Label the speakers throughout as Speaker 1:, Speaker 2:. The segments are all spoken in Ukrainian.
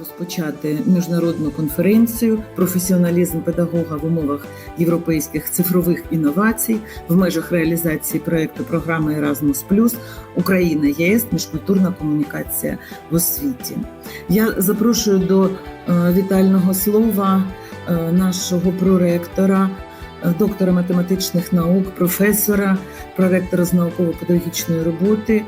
Speaker 1: розпочати міжнародну конференцію Професіоналізм педагога в умовах європейських цифрових інновацій в межах реалізації проекту програми Erasmus Україна ЄС міжкультурна комунікація в освіті. Я запрошую до е, вітального слова е, нашого проректора, е, доктора математичних наук, професора, проректора з науково-педагогічної роботи.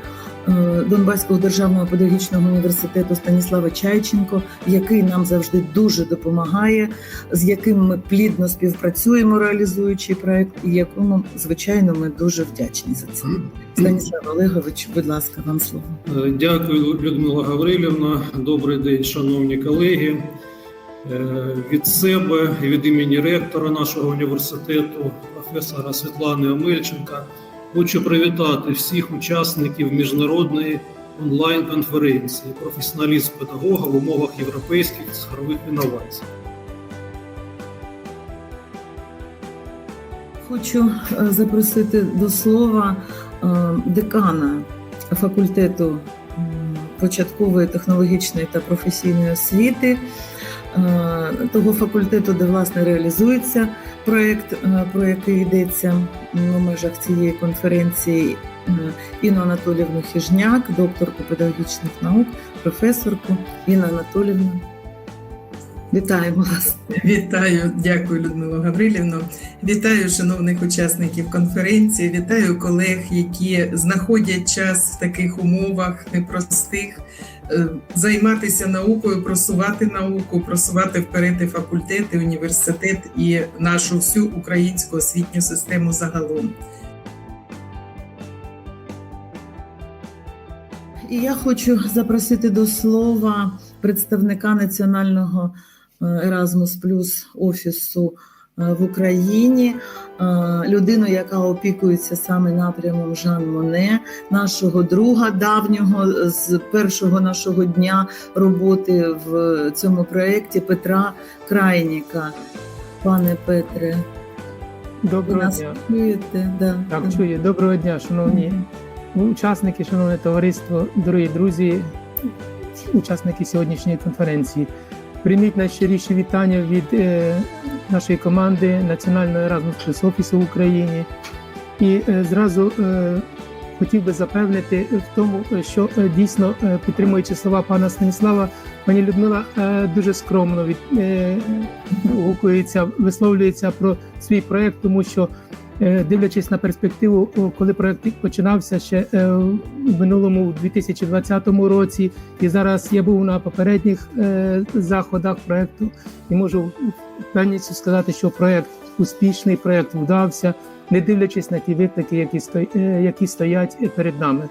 Speaker 1: Е, Донбаського державного педагогічного університету Станіслава Чайченко, який нам завжди дуже допомагає, з яким ми плідно співпрацюємо, реалізуючи проект, і якому звичайно ми дуже вдячні за це. Станіслав Олегович, будь ласка, вам слово.
Speaker 2: Е, Дякую, Людмила Гаврилівна. Добрий день, шановні колеги. Е, Від себе і від імені ректора нашого університету, професора Світлани Омельченка, хочу привітати всіх учасників міжнародної онлайн-конференції Професіоналізм педагога в умовах європейських цифрових інновацій.
Speaker 1: Хочу е, запросити до слова е, декана факультету початкової технологічної та професійної освіти. Е, Того факультету, де власне реалізується проєкт, е, про який йдеться у межах цієї конференції, е, Інну Анатолівну Хіжняк, докторку педагогічних наук, професорку Інна Анатолівна. Вітаємо вас.
Speaker 3: Вітаю, дякую, Людмила Гаврилівно. Вітаю шановних учасників конференції. Вітаю колег, які знаходять час в таких умовах непростих е, займатися наукою, просувати науку, просувати вперед і факультет, і університет і нашу всю українську освітню систему загалом.
Speaker 1: І я хочу запросити до слова представника національного Erasmus Plus офісу е, в Україні, е, людину, яка опікується саме напрямом Жан Моне, нашого друга давнього з першого нашого дня роботи в цьому проєкті Петра Крайніка. Пане Петре, ви
Speaker 4: Доброго
Speaker 1: нас
Speaker 4: дня.
Speaker 1: чуєте? Да,
Speaker 4: Так,
Speaker 1: да.
Speaker 4: чую. Доброго дня, шановні учасники, шановне товариство, дорогі друзі, учасники сьогоднішньої конференції. Прийміть найщиріші вітання від е, нашої команди Національного Erasmus Plus офісу в Україні. І е, зразу е, хотів би запевнити в тому, що е, дійсно е, підтримуючи слова пана Станіслава, пані Людмила е, дуже скромно від е, висловлюється про свій проект, тому що Дивлячись на перспективу, коли проект починався ще е, в минулому в 2020 році, і зараз я був на попередніх е, заходах проекту, і можу впевненістю сказати, що проект успішний, проект вдався, не дивлячись на ті виклики, е, які стоять перед нами.